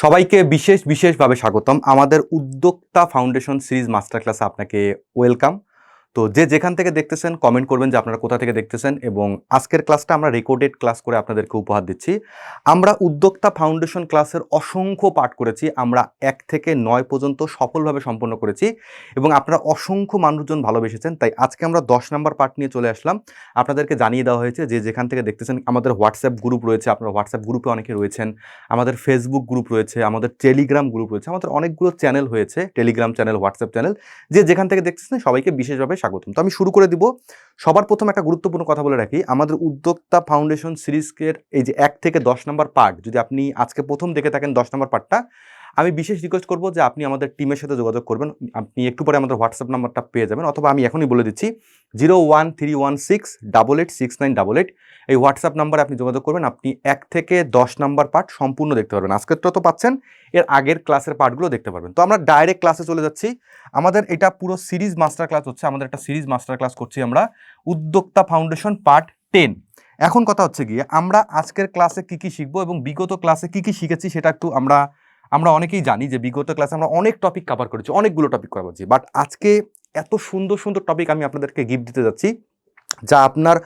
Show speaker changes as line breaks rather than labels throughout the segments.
সবাইকে বিশেষ বিশেষভাবে স্বাগতম। আমাদের উদ্যোক্তা ফাউন্ডেশন সিরিজ মাস্টার ক্লাসে আপনাকে ওয়েলকাম। তো যে যেখান থেকে দেখতেছেন কমেন্ট করবেন যে আপনারা কোথা থেকে দেখতেছেন এবং আজকের ক্লাসটা আমরা রেকর্ডেড ক্লাস করে আপনাদেরকে উপহার দিচ্ছি। আমরা উদ্যোক্তা ফাউন্ডেশন ক্লাসের অসংখ্য পাঠ করেছি, আমরা এক থেকে নয় পর্যন্ত সফলভাবে সম্পন্ন করেছি এবং আপনারা অসংখ্য মানুষজন ভালোবেসেছেন, তাই আজকে আমরা দশ নম্বর পাঠ নিয়ে চলে আসলাম। আপনাদেরকে জানিয়ে দেওয়া হয়েছে যে যেখান থেকে দেখতেছেন, আমাদের হোয়াটসঅ্যাপ গ্রুপ রয়েছে, আপনারা হোয়াটসঅ্যাপ গ্রুপে অনেকে রয়েছেন, আমাদের ফেসবুক গ্রুপ রয়েছে, আমাদের টেলিগ্রাম গ্রুপ রয়েছে, আমাদের অনেকগুলো চ্যানেল হয়েছে টেলিগ্রাম চ্যানেল হোয়াটসঅ্যাপ চ্যানেল যে যেখান থেকে দেখতেছেন সবাইকে বিশেষভাবে স্বাগতম। তো আমি শুরু করে দিব। সবার প্রথম একটা গুরুত্বপূর্ণ কথা বলে রাখি। আমাদের উদ্যোক্তা ফাউন্ডেশন সিরিজের এই যে এক থেকে দশ নম্বর পার্ট, যদি আপনি আজকে প্রথম দেখে থাকেন দশ নম্বর পার্টটা আমি বিশেষ রিকোয়েস্ট করব যে আপনি আমাদের টিমের সাথে যোগাযোগ করবেন। আপনি একটু পরে আমাদের হোয়াটসঅ্যাপ নাম্বারটা পেয়ে যাবেন, অথবা আমি এখনই বলে দিচ্ছি zero one three one six double eight six nine double eight এই হোয়াটসঅ্যাপ নাম্বারে আপনি যোগাযোগ করবেন। আপনি এক থেকে দশ নাম্বার পার্ট সম্পূর্ণ দেখতে পারবেন। আজকেরটা তো পাচ্ছেন, এর আগের ক্লাসের পার্টগুলো দেখতে পারবেন। তো আমরা ডাইরেক্ট ক্লাসে চলে যাচ্ছি। আমাদের এটা পুরো সিরিজ মাস্টার ক্লাস হচ্ছে, আমাদের একটা সিরিজ মাস্টার ক্লাস করছি আমরা, উদ্যোক্তা ফাউন্ডেশন পার্ট টেন এখন কথা হচ্ছে গিয়ে, আমরা আজকের ক্লাসে কি কি শিখব এবং বিগত ক্লাসে কি কি শিখেছি সেটা একটু আমরা আমরা অনেকেই জানি যে বিগত ক্লাসে আমরা অনেক টপিক কভার করেছি, অনেকগুলো টপিক কভার করেছি বাট আজকে এত সুন্দর সুন্দর টপিক আমি আপনাদেরকে গিফট দিতে যাচ্ছি, যা আপনার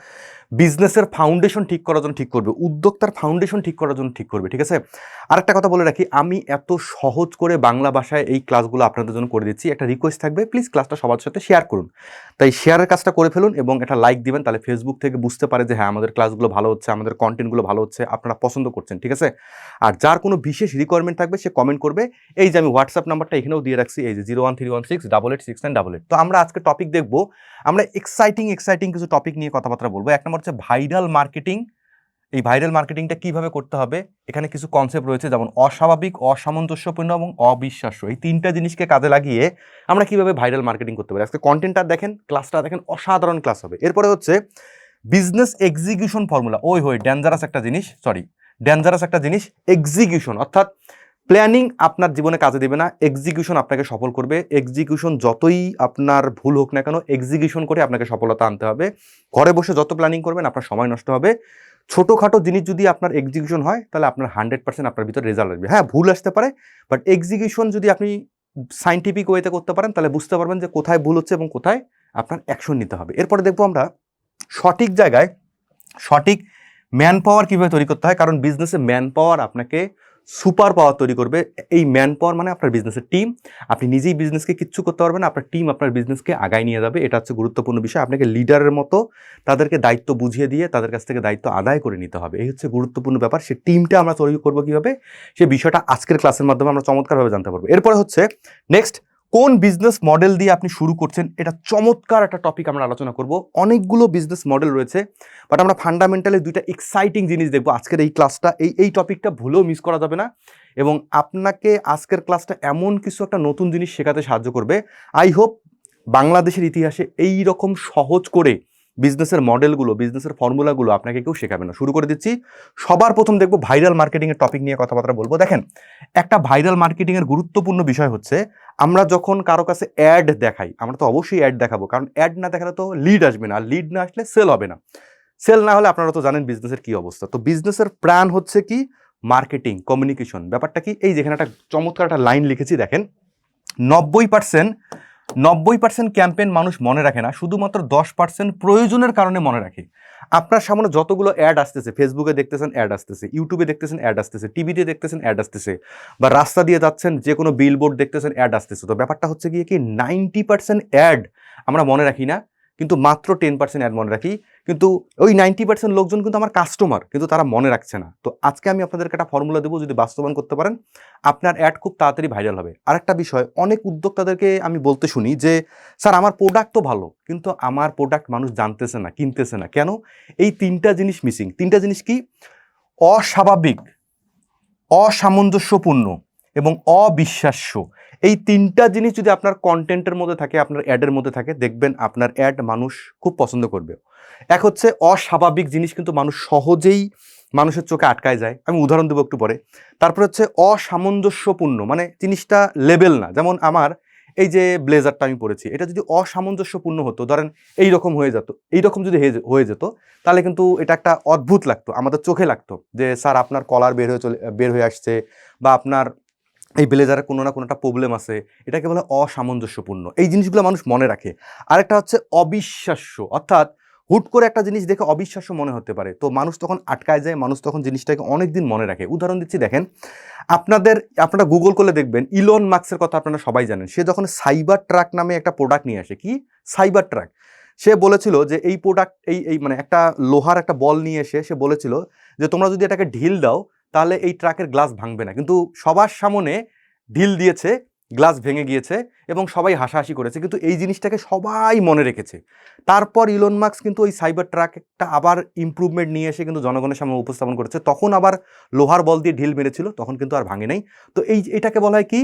বিজনেসের ফাউন্ডেশন ঠিক করার জন্য ঠিক করবে, উদ্যোক্তার ফাউন্ডেশন ঠিক করার জন্য ঠিক করবে, ঠিক আছে? আর একটা কথা বলে রাখি, আমি এত সহজ করে বাংলা ভাষায় এই ক্লাসগুলো আপনাদের জন্য করে দিচ্ছি, একটা রিকোয়েস্ট থাকবে প্লিজ ক্লাসটা সবার সাথে শেয়ার করুন। তাই শেয়ারের কাজটা করে ফেলুন এবং একটা লাইক দিবেন, তাহলে ফেসবুক থেকে বুঝতে পারে যে হ্যাঁ আমাদের ক্লাসগুলো ভালো হচ্ছে, আমাদের কন্টেন্টগুলো ভালো হচ্ছে, আপনারা পছন্দ করছেন, ঠিক আছে? আর যার কোনো বিশেষ রিকোয়ারমেন্ট থাকবে, সে কমেন্ট করবে, এই যে আমি হোয়াটসঅ্যাপ নাম্বারটা এখানেও দিয়ে রাখছি, এই যে zero one three one six double eight six nine double eight তো আমরা আজকে টপিক দেখব, আমরা এক্সাইটিং এক্সাইটিং কিছু টপিক নিয়ে কথাবার্তা বলব, এক নম্বর হচ্ছে ভাইরাল মার্কেটিং। এই ভাইরাল মার্কেটিংটা কীভাবে করতে হবে? এখানে কিছু কনসেপ্ট রয়েছে যেমন অস্বাভাবিক, অসামঞ্জস্যপূর্ণ এবং অবিশ্বাস্য। এই তিনটা জিনিসকে কাজে লাগিয়ে আমরা কীভাবে ভাইরাল মার্কেটিং করতে পারি? আজকে কন্টেন্টটা দেখেন ক্লাসটা দেখেন, অসাধারণ ক্লাস হবে। এরপরে হচ্ছে বিজনেস এক্সিকিউশন ফর্মুলা ওই হই ডেঞ্জারাস একটা জিনিস সরি ডেঞ্জারাস একটা জিনিস এক্সিকিউশন অর্থাৎ প্ল্যানিং আপনার জীবনে কাজে দেবে না এক্সিকিউশন আপনাকে সফল করবে এক্সিকিউশন যতই আপনার ভুল হোক না কেন এক্সিকিউশন করে আপনাকে সফলতা আনতে হবে। ঘরে বসে যত প্ল্যানিং করবেন, আপনার সময় নষ্ট হবে। ছোটোখাটো জিনিস যদি আপনার এক্সিকিউশন হয়, তাহলে আপনার হান্ড্রেড পার্সেন্ট আপনার ভিতরে রেজাল্ট আসবে। হ্যাঁ ভুল আসতে পারে বাট এক্সিকিউশন যদি আপনি সাইন্টিফিক ওয়েতে করতে পারেন, তাহলে বুঝতে পারবেন যে কোথায় ভুল হচ্ছে এবং কোথায় আপনার অ্যাকশন নিতে হবে। এরপরে দেখব আমরা সঠিক জায়গায় সঠিক ম্যান পাওয়ার কীভাবে তৈরি করতে হয়, কারণ বিজনেসে ম্যান পাওয়ার আপনাকে সুপার পাওয়ার তৈরি করবে। এই ম্যান পাওয়ার মানে আপনার বিজনেসের টিম আপনি নিজেই বিজনেসকে কিচ্ছু করতে পারবেন আপনার টিম আপনার বিজনেসকে আগায় নিয়ে যাবে। এটা হচ্ছে গুরুত্বপূর্ণ বিষয়। আপনাকে লিডারের মতো তাদেরকে দায়িত্ব বুঝিয়ে দিয়ে তাদের কাছ থেকে দায়িত্ব আদায় করে নিতে হবে। এই হচ্ছে গুরুত্বপূর্ণ ব্যাপার। সে টিমটা আমরা তৈরি করব কীভাবে? সে বিষয়টা আজকের ক্লাসের মাধ্যমে আমরা চমৎকারভাবে জানতে পারব। এরপরে হচ্ছে নেক্সট কোন বিজনেস মডেল দিয়ে আপনি শুরু করছেন? এটা চমৎকার একটা টপিক আমরা আলোচনা করব। অনেকগুলো বিজনেস মডেল রয়েছে বাট আমরা ফান্ডামেন্টালি দুইটা এক্সাইটিং জিনিস দেখব আজকের এই ক্লাসটা এই এই টপিকটা ভুলেও মিস করা যাবে না, এবং আপনাকে আজকের ক্লাসটা এমন কিছু একটা নতুন জিনিস শেখাতে সাহায্য করবে। আই হোপ বাংলাদেশের ইতিহাসে এই রকম সহজ করে বিজনেসের মডেলগুলো বিজনেসের ফর্মুলাগুলো আপনাকে কেউ শেখাবে না। শুরু করে দিচ্ছি। সবার প্রথম দেখব ভাইরাল মার্কেটিংয়ের টপিক নিয়ে কথাবার্তা বলব। দেখেন, একটা ভাইরাল মার্কেটিংয়ের গুরুত্বপূর্ণ বিষয় হচ্ছে, আমরা যখন কারও কাছে অ্যাড দেখাই, আমরা তো অবশ্যই অ্যাড দেখাবো। কারণ অ্যাড না দেখালে তো লিড আসবে না লিড না আসলে সেল হবে না। সেল না হলে আপনারা তো জানেন বিজনেসের কি অবস্থা। তো বিজনেসের প্ল্যান হচ্ছে কি? মার্কেটিং কমিউনিকেশন ব্যাপারটা কি? এই যেখানে একটা চমৎকার একটা লাইন লিখেছি, দেখেন, নব্বই পার্সেন্ট নব্বই পার্সেন্ট ক্যাম্পেন মানুষ মনে রাখে না, শুধুমাত্র দশ পার্সেন্ট প্রয়োজনের কারণে মনে রাখে। আপনার সামনে যতগুলো অ্যাড আসতেছে ফেসবুকে দেখতেছেন অ্যাড আসতেছে ইউটিউবে দেখতেছেন অ্যাড আসতেছে টিভিতে দেখতেছেন অ্যাড আসতেছে, বা রাস্তা দিয়ে যাচ্ছেন যে কোনো বিলবোর্ড দেখতেছেন অ্যাড আসতেছে। তো ব্যাপারটা হচ্ছে গিয়ে কি নাইনটি পার্সেন্ট অ্যাড আমরা মনে রাখি না কিন্তু মাত্র টেন পার্সেন্ট অ্যাড মনে রাখি। কিন্তু ওই নাইনটি পার্সেন্ট লোকজন কিন্তু আমার কাস্টমার কিন্তু তারা মনে রাখছে না। তো আজকে আমি আপনাদেরকে একটা ফর্মুলা দেবো, যদি বাস্তবায়ন করতে পারেন। আপনার অ্যাড খুব তাড়াতাড়ি ভাইরাল হবে। আরেকটা বিষয়, অনেক উদ্যোক্তাদেরকে আমি বলতে শুনি যে, স্যার, আমার প্রোডাক্ট তো ভালো, কিন্তু আমার প্রোডাক্ট মানুষ জানতেছে না, কিনতেছে না। কেন? এই তিনটা জিনিস মিসিং তিনটা জিনিস কি? অস্বাভাবিক, অসামঞ্জস্যপূর্ণ এবং অবিশ্বাস্য। এই তিনটা জিনিস যদি আপনার কন্টেন্টের মধ্যে থাকে, আপনার অ্যাডের মধ্যে থাকে, দেখবেন আপনার অ্যাড মানুষ খুব পছন্দ করবে। এক হচ্ছে অস্বাভাবিক জিনিস কিন্তু মানুষ সহজেই মানুষের চোখে আটকায় যায়। আমি উদাহরণ দেবো একটু পরে। তারপর হচ্ছে অসামঞ্জস্যপূর্ণ মানে জিনিসটা লেভেল না। যেমন আমার এই যে ব্লেজারটা আমি পরেছি, এটা যদি অসামঞ্জস্যপূর্ণ হতো, ধরেন এই রকম হয়ে যেত, এই রকম যদি হয়ে যেত, তাহলে কিন্তু এটা একটা অদ্ভুত লাগতো, আমাদের চোখে লাগতো যে, স্যার, আপনার কলার বের হয়ে চলে, বের হয়ে আসছে বা আপনার এই ব্লেজারের কোনো না কোনো একটা প্রবলেম আছে। এটাকে বলে অসামঞ্জস্যপূর্ণ। এই জিনিসগুলো মানুষ মনে রাখে। আরেকটা হচ্ছে অবিশ্বাস্য। অর্থাৎ হুট করে একটা জিনিস দেখে অবিশ্বাস্য মনে হতে পারে। তো মানুষ তখন আটকায় যায়, মানুষ তখন জিনিসটাকে অনেক দিন মনে রাখে। উদাহরণ দিচ্ছি, দেখেন, আপনাদের, আপনারা গুগল করলে দেখবেন ইলন মার্কসের কথা আপনারা সবাই জানেন। সে যখন সাইবার ট্রাক নামে একটা প্রোডাক্ট নিয়ে আসে, কি? সাইবার ট্রাক সে বলেছিল যে এই প্রোডাক্ট এই এই মানে একটা লোহার একটা বল নিয়ে এসে সে বলেছিল যে তোমরা যদি এটাকে ঢিল দাও তাহলে এই ট্রাকের গ্লাস ভাঙবে না। কিন্তু সবার সামনে ঢিল দিয়েছে, গ্লাস ভেঙে গিয়েছে এবং সবাই হাসাহাসি করেছে। কিন্তু এই জিনিসটাকে সবাই মনে রেখেছে। তারপর ইলন মার্কস কিন্তু ওই সাইবার ট্রাকটা আবার ইমপ্রুভমেন্ট নিয়ে এসে কিন্তু জনগণের সামনে উপস্থাপন করেছে। তখন আবার লোহার বল দিয়ে ঢিল মেরেছিল, তখন কিন্তু আর ভাঙে নাই। তো এই এটাকে বলা হয় কি?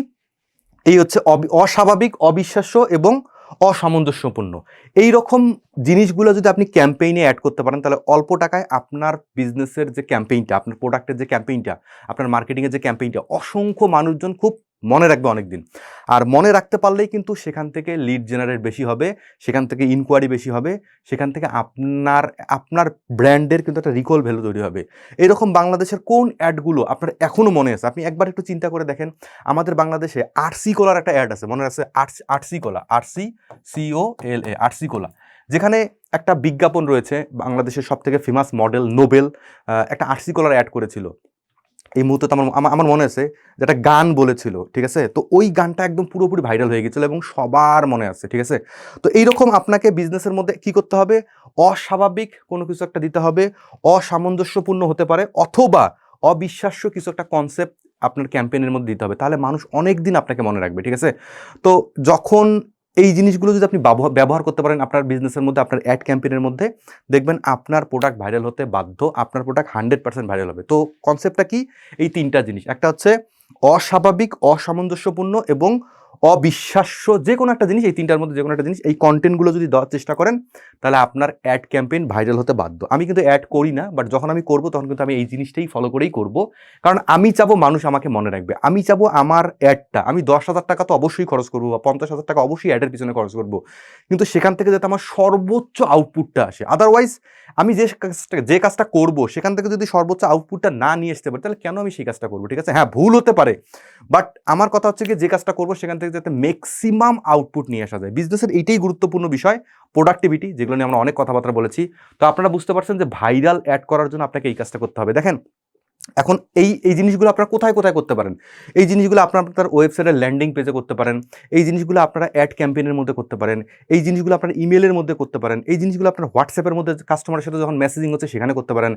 এই হচ্ছে অস্বাভাবিক, অবিশ্বাস্য এবং অসামঞ্জস্যপূর্ণ। এই রকম জিনিসগুলো যদি আপনি ক্যাম্পেইনে অ্যাড করতে পারেন, তাহলে অল্প টাকায় আপনার বিজনেসের যে ক্যাম্পেইনটা আপনার প্রোডাক্টের যে ক্যাম্পেইনটা আপনার মার্কেটিংয়ের যে ক্যাম্পেইনটা অসংখ্য মানুষজন খুব মনে রাখবে অনেক দিন আর মনে রাখতে পারলেই কিন্তু সেখান থেকে লিড জেনারেট বেশি হবে, সেখান থেকে ইনকোয়ারি বেশি হবে, সেখান থেকে আপনার আপনার ব্র্যান্ডের কিন্তু একটা রিকল ভ্যালু তৈরি হবে। এরকম বাংলাদেশের কোন অ্যাডগুলো আপনার এখনও মনে আছে? আপনি একবার একটু চিন্তা করে দেখেন, আমাদের বাংলাদেশে আরসি কোলার একটা অ্যাড আছে, মনে আছে RC RC cola RC C O L A RC cola যেখানে একটা বিজ্ঞাপন রয়েছে, বাংলাদেশের সব থেকে ফেমাস মডেল নোবেল একটা আরসি কোলার অ্যাড করেছিল। এই মুহূর্তে তো আমার আমার- মনে আছে যে একটা গান বলেছিল, ঠিক আছে? তো ওই গানটা একদম পুরোপুরি ভাইরাল হয়ে গেছিল এবং সবার মনে আছে, ঠিক আছে? তো এইরকম আপনাকে বিজনেসের মধ্যে কি করতে হবে? অস্বাভাবিক কোনো কিছু একটা দিতে হবে, অসামঞ্জস্যপূর্ণ হতে পারে, অথবা অবিশ্বাস্য কিছু একটা কনসেপ্ট আপনার ক্যাম্পেইনের মধ্যে দিতে হবে, তাহলে মানুষ অনেক দিন আপনাকে মনে রাখবে, ঠিক আছে? তো যখন এই জিনিসগুলো যদি আপনি ব্যবহার করতে পারেন আপনার বিজনেসের মধ্যে, আপনার অ্যাড ক্যাম্পেনের মধ্যে, দেখবেন আপনার প্রোডাক্ট ভাইরাল হতে বাধ্য, আপনার প্রোডাক্ট হান্ড্রেড পার্সেন্ট ভাইরাল হবে। তো কনসেপ্টটা কি? এই তিনটা জিনিস। একটা হচ্ছে অস্বাভাবিক, অসামঞ্জস্যপূর্ণ এবং অবিশ্বাস্য যে কোনো একটা জিনিস, এই তিনটার মধ্যে যে কোনো একটা জিনিস, এই কন্টেন্টগুলো যদি দেওয়ার চেষ্টা করেন, তাহলে আপনার অ্যাড ক্যাম্পেইন ভাইরাল হতে বাধ্য। আমি কিন্তু অ্যাড করি না বাট যখন আমি করব, তখন কিন্তু আমি এই জিনিসটাই ফলো করেই করব। কারণ আমি চাবো মানুষ আমাকে মনে রাখবে। আমি চাবো আমার অ্যাডটা আমি দশ হাজার টাকা তো অবশ্যই খরচ করব বা পঞ্চাশ হাজার টাকা অবশ্যই অ্যাডের পিছনে খরচ করব। কিন্তু সেখান থেকে যাতে আমার সর্বোচ্চ আউটপুটটা আসে। আদারওয়াইজ আমি যে কাজটা যে কাজটা করব, সেখান থেকে যদি সর্বোচ্চ আউটপুটটা না নিয়ে আসতে পারি, তাহলে কেন আমি সেই কাজটা করব? ঠিক আছে? হ্যাঁ ভুল হতে পারে। বাট আমার কথা হচ্ছে কি, যে কাজটা করব, সেখান থেকে যাতে ম্যাক্সিমাম আউটপুট নিয়ে আসা যায়। বিজনেসের এইটাই গুরুত্বপূর্ণ বিষয়। প্রোডাক্টিভিটি যেগুলো নিয়ে আমরা অনেক কথাবার্তা বলেছি। তো আপনারা বুঝতে পারছেন যে ভাইরাল অ্যাড করার জন্য আপনাকে এই কাজটা করতে হবে। দেখেন, এখন এই এই জিনিসগুলো আপনারা কোথায় কোথায় করতে পারেন? এই জিনিসগুলো আপনার আপনার ওয়েবসাইটের ল্যান্ডিং পেজে করতে পারেন। এই জিনিসগুলো আপনারা অ্যাড ক্যাম্পেইনের মধ্যে করতে পারেন। এই জিনিসগুলো আপনার ইমেলের মধ্যে করতে পারেন। এই জিনিসগুলো আপনার হোয়াটসঅ্যাপের মধ্যে কাস্টমারের সাথে যখন মেসেজিং হচ্ছে সেখানে করতে পারেন।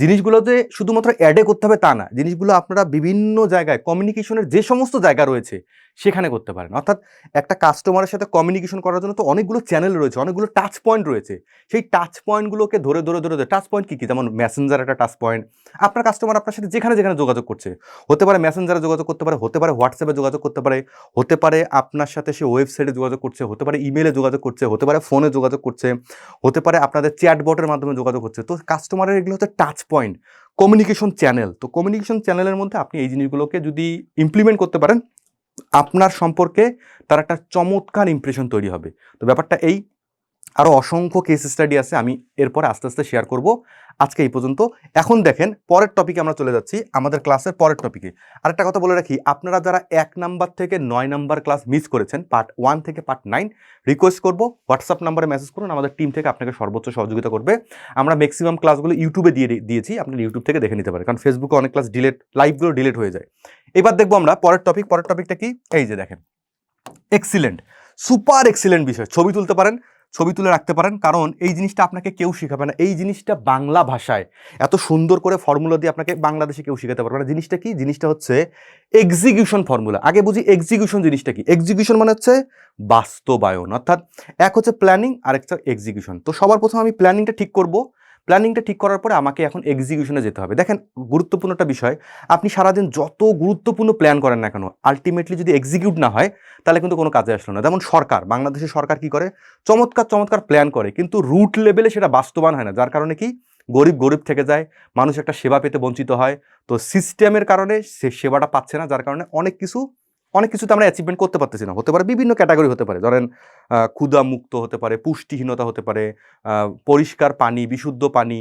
জিনিসগুলো যে শুধুমাত্র অ্যাডে করতে হবে তা না। জিনিসগুলো আপনারা বিভিন্ন জায়গায় কমিউনিকেশনের যে সমস্ত জায়গা রয়েছে সেখানে করতে পারেন। অর্থাৎ একটা কাস্টমারের সাথে কমিউনিকেশন করার জন্য তো অনেকগুলো চ্যানেল রয়েছে, অনেকগুলো টাচ পয়েন্ট রয়েছে। সেই টাচ পয়েন্টগুলোকে ধরে ধরে ধরে ধরে টাচ পয়েন্ট কী কী? যেমন মেসেঞ্জার একটা টাচ পয়েন্ট আপনার কাস্টমার আপনার সাথে যেখানে যেখানে যোগাযোগ করছে। হতে পারে মেসেঞ্জারে যোগাযোগ করতে পারে, হতে পারে হোয়াটসঅ্যাপে যোগাযোগ করতে পারে, হতে পারে আপনার সাথে সে ওয়েবসাইটে যোগাযোগ করছে, হতে পারে ইমেলে যোগাযোগ করছে, হতে পারে ফোনে যোগাযোগ করছে, হতে পারে আপনাদের চ্যাটবটের মাধ্যমে যোগাযোগ হচ্ছে। তো কাস্টমারের এগুলো হচ্ছে টাচ পয়েন্ট কমিউনিকেশন চ্যানেল তো কমিউনিকেশন চ্যানেলের মধ্যে আপনি এই জিনিসগুলোকে যদি ইমপ্লিমেন্ট করতে পারেন আপনার সম্পর্কে তার একটা চমৎকার ইমপ্রেশন তৈরি হবে। তো ব্যাপারটা এই আরও অসংখ্য কেস স্টাডি আছে, আমি এরপর আস্তে আস্তে শেয়ার করব। আজকে এই পর্যন্ত। এখন দেখেন, পরের টপিকে আমরা চলে যাচ্ছি, আমাদের ক্লাসের পরের টপিকে আরেকটা কথা বলে রাখি, আপনারা যারা এক নাম্বার থেকে নয় নাম্বার ক্লাস মিস করেছেন পার্ট ওয়ান থেকে পার্ট নাইন রিকোয়েস্ট করব হোয়াটসঅ্যাপ নাম্বারে মেসেজ করুন, আমাদের টিম থেকে আপনাকে সর্বোচ্চ সহযোগিতা করবে। আমরা ম্যাক্সিমাম ক্লাসগুলো ইউটিউবে দিয়ে দিয়েছি আপনি ইউটিউব থেকে দেখে নিতে পারেন, কারণ ফেসবুকে অনেক ক্লাস ডিলেট লাইভগুলো ডিলেট হয়ে যায়। এবার দেখব আমরা, পরের টপিক পরের টপিকটা কি? এই যে দেখেন এক্সিলেন্ট সুপার এক্সিলেন্ট বিষয়, ছবি তুলতে পারেন ছবি তুলে রাখতে পারেন, কারণ এই জিনিসটা আপনাকে কেউ শেখাবে না। এই জিনিসটা বাংলা ভাষায় এত সুন্দর করে ফর্মুলা দিয়ে আপনাকে বাংলাদেশে কেউ শেখাতে পারবে না। জিনিসটা কি? জিনিসটা হচ্ছে এক্সিকিউশন ফর্মুলা আগে বুঝি এক্সিকিউশন জিনিসটা কি? এক্সিকিউশন মানে হচ্ছে বাস্তবায়ন। অর্থাৎ এক হচ্ছে প্ল্যানিং আর একটা এক্সিকিউশন তো সবার প্রথম আমি প্ল্যানিংটা ঠিক করব। প্ল্যানিংটা ঠিক করার পরে আমাকে এখন এক্সিকিউশনে যেতে হবে। দেখেন, গুরুত্বপূর্ণ একটা বিষয়, আপনি সারাদিন যত গুরুত্বপূর্ণ প্ল্যান করেন না কেন আলটিমেটলি যদি এক্সিকিউট না হয়, তাহলে কিন্তু কোনো কাজে আসলো না। যেমন সরকার, বাংলাদেশের সরকার কি করে? চমৎকার চমৎকার প্ল্যান করে, কিন্তু রুট লেভেলে সেটা বাস্তবায়ন হয় না। যার কারণে কি? গরিব গরিব থেকে যায়, মানুষ একটা সেবা পেতে বঞ্চিত হয়। তো সিস্টেমের কারণে সে সেবাটা পাচ্ছে না, যার কারণে অনেক কিছু অনেক কিছুতে আমরা অ্যাচিভমেন্ট করতে পারতেছি না। হতে পারে বিভিন্ন ক্যাটাগরি হতে পারে। ধরেন ক্ষুধা মুক্ত হতে পারে, পুষ্টিহীনতা হতে পারে পরিষ্কার পানি, বিশুদ্ধ পানি,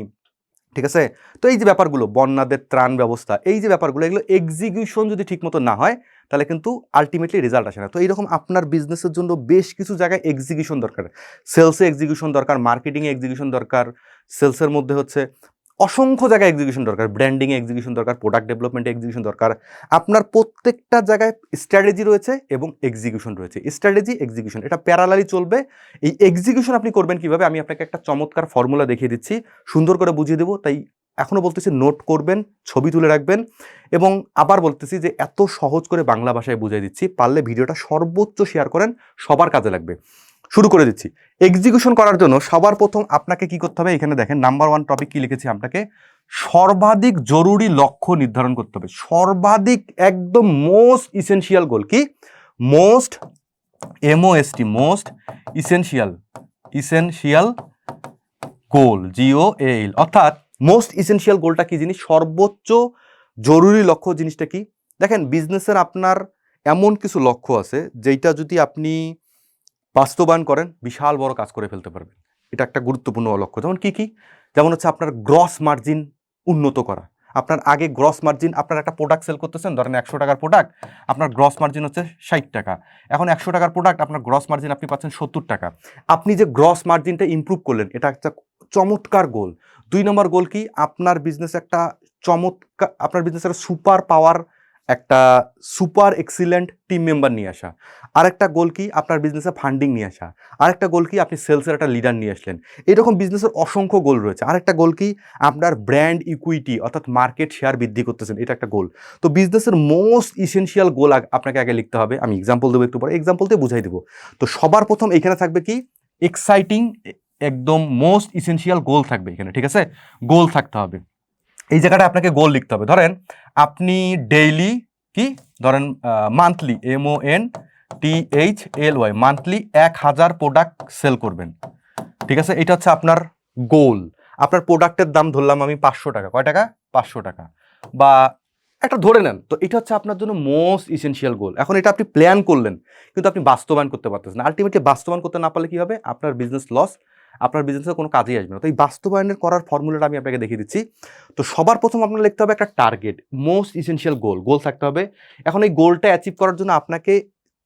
ঠিক আছে? তো এই যে ব্যাপারগুলো, বন্যাদের ত্রাণ ব্যবস্থা, এই যে ব্যাপারগুলো, এগুলো এক্সিকিউশন যদি ঠিকমতো না হয়, তাহলে কিন্তু আলটিমেটলি রেজাল্ট আসে না। তো এইরকম আপনার বিজনেসের জন্য বেশ কিছু জায়গায় এক্সিকিউশন দরকার। সেলসে এক্সিকিউশন দরকার মার্কেটিংয়ে এক্সিকিউশন দরকার। সেলসের মধ্যে হচ্ছে অসংখ্য জায়গায় এক্সিকিউশন দরকার ব্র্যান্ডিংয়ে এক্সিকিউশন দরকার প্রোডাক্ট ডেভেলপমেন্টে এক্সিকিউশন দরকার। আপনার প্রত্যেকটা জায়গায় স্ট্র্যাটেজি রয়েছে এবং এক্সিকিউশন রয়েছে। স্ট্র্যাটেজি এক্সিকিউশন এটা প্যারালালি চলবে। এই এক্সিকিউশন আপনি করবেন কীভাবে? আমি আপনাকে একটা চমৎকার ফর্মুলা দেখিয়ে দিচ্ছি। সুন্দর করে বুঝিয়ে দেবো। তাই এখনও বলতেছি নোট করবেন, ছবি তুলে রাখবেন এবং আবার বলতেছি যে, এত সহজ করে বাংলা ভাষায় বুঝিয়ে দিচ্ছি। পারলে ভিডিওটা সর্বোচ্চ শেয়ার করেন, সবার কাজে লাগবে। শুরু করে দিচ্ছি। এক্সিকিউশন করার জন্য সবার প্রথম আপনাকে কি করতে হবে? এখানে দেখেন নাম্বার ওয়ান টপিক কি লিখেছি আপনাকে? সর্বাধিক জরুরি লক্ষ্য নির্ধারণ করতে হবে। সর্বাধিক একদম মোস্ট ইসেনশিয়াল গোল কি? Most M O S T most essential essential goal G O L অর্থাৎ মোস্ট ইসেনশিয়াল গোলটা কি জিনিস? সর্বোচ্চ জরুরি লক্ষ্য জিনিসটা কি? দেখেন বিজনেসের আপনার এমন কিছু লক্ষ্য আছে যেটা যদি আপনি বাস্তবায়ন করেন, বিশাল বড় কাজ করে ফেলতে পারবেন। এটা একটা গুরুত্বপূর্ণ লক্ষ্য। যেমন কি কি? যেমন হচ্ছে আপনার গ্রস মার্জিন উন্নত করা। আপনার আগে গ্রস মার্জিন আপনার একটা প্রোডাক্ট সেল করতেছেন, ধরেন একশো টাকার প্রোডাক্ট আপনার গ্রস মার্জিন হচ্ছে ষাট টাকা। এখন একশো টাকার প্রোডাক্ট আপনার গ্রস মার্জিন আপনি পাচ্ছেন সত্তর টাকা। আপনি যে গ্রস মার্জিনটা ইমপ্রুভ করলেন, এটা একটা চমৎকার গোল দুই নম্বর গোল কি? আপনার বিজনেস একটা চমৎকার আপনার বিজনেসের সুপার পাওয়ার একটা সুপার এক্সিলেন্ট টিম মেম্বার নিয়ে আসা। আরেকটা গোল কি? আপনার বিজনেসে ফান্ডিং নিয়ে আসা। আরেকটা গোল কি? আপনি সেলসের একটা লিডার নিয়ে আসলেন। এরকম বিজনেসের অসংখ্য গোল রয়েছে। আরেকটা গোল কি? আপনার ব্র্যান্ড ইকুইটি অর্থাৎ মার্কেট শেয়ার বৃদ্ধি করতেছেন। এটা একটা গোল তো বিজনেসের মোস্ট ইসেনশিয়াল গোল আপনাকে আগে লিখতে হবে। আমি এক্সাম্পল দেবো একটু পরে। এক্সাম্পল দিয়ে বুঝাই দেবো। তো সবার প্রথম এখানে থাকবে কি? এক্সাইটিং একদম মোস্ট ইসেনশিয়াল গোল থাকবে এখানে। ঠিক আছে? গোল থাকতে হবে। এই জায়গাটা আপনাকে গোল লিখতে হবে। ধরেন, আপনি ডেইলি কি? ধরেন monthly M O N T H L Y monthly এক হাজার প্রোডাক্ট সেল করবেন। ঠিক আছে? এটা হচ্ছে আপনার গোল আপনার প্রোডাক্টের দাম ধরলাম আমি পাঁচশো টাকা। কয় টাকা? পাঁচশো টাকা। বা একটা ধরে নেন, তো এটা হচ্ছে আপনার জন্য মোস্ট ইসেনশিয়াল গোল এখন এটা আপনি প্ল্যান করলেন, কিন্তু আপনি বাস্তবায়ন করতে পারতেছেন আলটিমেটলি বাস্তবায়ন করতে না পারলে কী হবে? আপনার বিজনেস লস আপনার বিজনেসে কোনো কাজেই আসবে না। তো এই বাস্তবায়নের করার ফর্মুলাটা আমি আপনাকে দেখিয়ে দিচ্ছি। তো সবার প্রথম আপনার লিখতে হবে একটা target most essential goal goal থাকতে হবে। এখন এই গোলটা অ্যাচিভ করার জন্য আপনাকে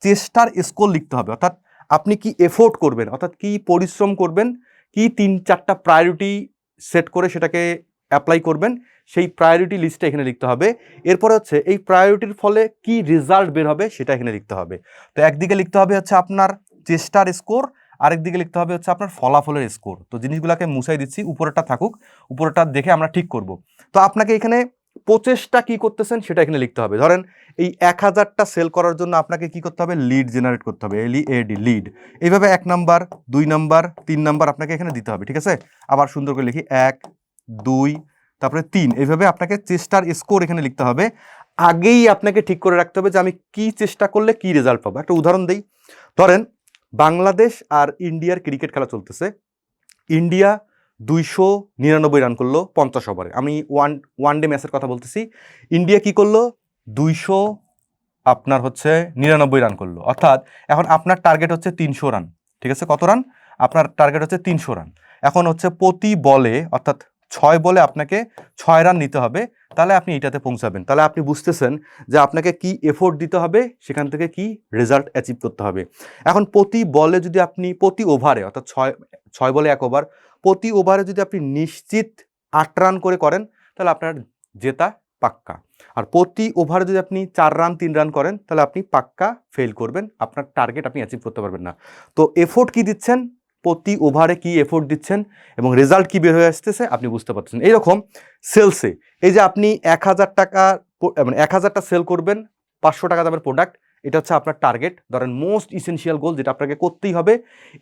চেষ্টার স্কোর লিখতে হবে। অর্থাৎ আপনি কি এফোর্ট করবেন, অর্থাৎ কি পরিশ্রম করবেন, কি তিন, চারটা প্রায়োরিটি সেট করে সেটাকে অ্যাপ্লাই করবেন, সেই প্রায়োরিটি লিস্টটা এখানে লিখতে হবে। এরপরে হচ্ছে এই প্রায়োরিটির ফলে কি রেজাল্ট বের হবে সেটা এখানে লিখতে হবে। তো একদিকে লিখতে হবে হচ্ছে আপনার চেষ্টার স্কোর আরেকদিকে লিখতে হবে হচ্ছে আপনার ফলাফলের স্কোর তো জিনিসগুলোকে মুছাই দিচ্ছি উপরেটা থাকুক উপরেটা দেখে আমরা ঠিক করব। তো আপনাকে এখানে প্রচেষ্টা কি করতেছেন সেটা এখানে লিখতে হবে। ধরেন এই এক হাজারটা সেল করার জন্য আপনাকে কি করতে হবে? লিড জেনারেট করতে হবে। এল এডি লিড এইভাবে এক নাম্বার, দুই নাম্বার, তিন নাম্বার আপনাকে এখানে দিতে হবে, ঠিক আছে? আবার সুন্দর করে লিখি, এক, দুই, তারপরে তিন। এইভাবে আপনাকে চেষ্টার স্কোর এখানে লিখতে হবে। আগেই আপনাকে ঠিক করে রাখতে হবে যে আমি কি চেষ্টা করলে কি রেজাল্ট পাবো। একটা উদাহরণ দিই। ধরেন বাংলাদেশ আর ইন্ডিয়ার ক্রিকেট খেলা চলতেছে। ইন্ডিয়া দুইশো নিরানব্বই রান করল পঞ্চাশ ওভারে আমি ওয়ান ওয়ান ডে ম্যাচের কথা বলতেছি। ইন্ডিয়া কি করল? দুইশো আপনার হচ্ছে নিরানব্বই রান করল। অর্থাৎ এখন আপনার টার্গেট হচ্ছে তিনশো রান ঠিক আছে? কত রান আপনার টার্গেট হচ্ছে তিনশো রান এখন হচ্ছে প্রতি বলে অর্থাৎ ছয় বলে আপনাকে ছয় রান নিতে হবে, তাহলে আপনি এটাতে পৌঁছাবেন। তাহলে আপনি বুঝতেছেন যে আপনাকে কি এফোর্ট দিতে হবে, সেখান থেকে কি রেজাল্ট অ্যাচিভ করতে হবে। এখন প্রতি বলে যদি আপনি, প্রতি ওভারে অর্থাৎ ছয় ছয় বলে এক ওভার প্রতি ওভারে যদি আপনি নিশ্চিত আট রান করে করেন, তাহলে আপনার জেতা পাক্কা। আর প্রতি ওভারে যদি আপনি চার রান, তিন রান করেন, তাহলে আপনি পাক্কা ফেল করবেন, আপনার টার্গেট আপনি অ্যাচিভ করতে পারবেন না। তো এফোর্ট কি দিচ্ছেন? প্রতি ওভারে কি এফোর্ট দিচ্ছেন এবং রেজাল্ট কি বের হয়ে আসতেছে আপনি বুঝতে পারছেন এইরকম সেলসে এই যে আপনি এক হাজার টাকা মানে এক হাজারটা সেল করবেন, পাঁচশো টাকা দামের প্রোডাক্ট এটা হচ্ছে আপনার টার্গেট ধরেন মোস্ট ইসেনশিয়াল গোল যেটা আপনাকে করতেই হবে।